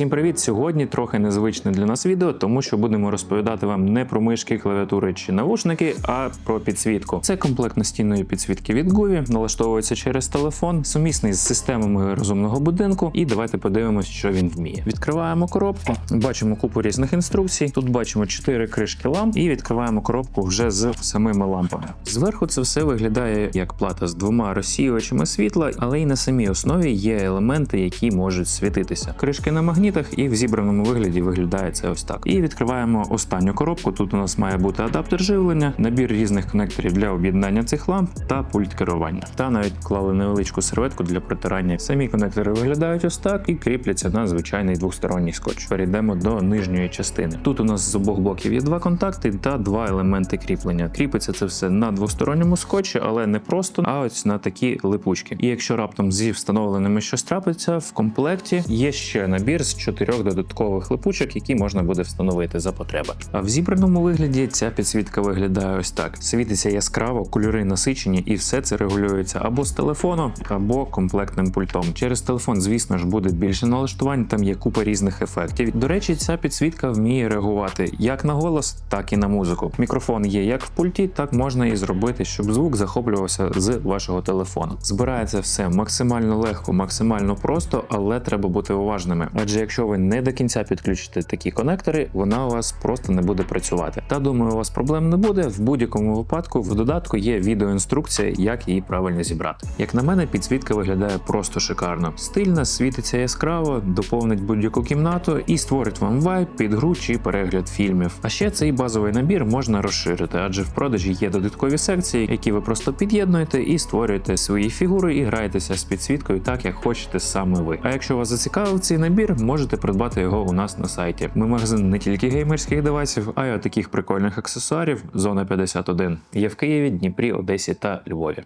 Всім привіт! Сьогодні трохи незвичне для нас відео, тому що будемо розповідати вам не про мишки, клавіатури чи навушники, а про підсвітку. Це комплект настінної підсвітки від Guvі, налаштовується через телефон, сумісний з системами розумного будинку. І давайте подивимось, що він вміє. Відкриваємо коробку, бачимо купу різних інструкцій. Тут бачимо 4 кришки ламп і відкриваємо коробку вже з самими лампами. Зверху це все виглядає як плата з двома розсіювачами світла, але й на самій основі є елементи, які можуть світитися. Кришки на магнітах і в зібраному вигляді виглядає це ось так. І відкриваємо останню коробку. Тут у нас має бути адаптер живлення, набір різних конекторів для об'єднання цих ламп та пульт керування. Та навіть клали невеличку серветку для протирання. Самі конектори виглядають ось так і кріпляться на звичайний двосторонній скотч. Перейдемо до нижньої частини. Тут у нас з обох боків є два контакти та два елементи кріплення. Кріпиться це все на двосторонньому скотчі, але не просто, а ось на такі липучки. І якщо раптом зі встановленими щось трапиться, в комплекті є ще набір з чотирьох додаткових липучок, які можна буде встановити за потреби. А в зібраному вигляді ця підсвітка виглядає ось так: світиться яскраво, кольори насичені, і все це регулюється або з телефону, або комплектним пультом. Через телефон, звісно ж, буде більше налаштувань. Там є купа різних ефектів. До речі, ця підсвітка вміє реагувати як на голос, так і на музику. Мікрофон є як в пульті, так можна і зробити, щоб звук захоплювався з вашого телефону. Збирається все максимально легко, максимально просто, але треба бути уважними. Адже якщо ви не до кінця підключите такі конектори, вона у вас просто не буде працювати. Та думаю, у вас проблем не буде. В будь-якому випадку в додатку є відеоінструкція, як її правильно зібрати. Як на мене, підсвітка виглядає просто шикарно. Стильна, світиться яскраво, доповнить будь-яку кімнату і створить вам вайб під гру чи перегляд фільмів. А ще цей базовий набір можна розширити, адже в продажі є додаткові секції, які ви просто під'єднуєте і створюєте свої фігури і граєтеся з підсвіткою так, як хочете саме ви. А якщо вас зацікавив цей набір, можете придбати його у нас на сайті. Ми магазин не тільки геймерських девайсів, а й таких прикольних аксесуарів. Зона 51. Є в Києві, Дніпрі, Одесі та Львові.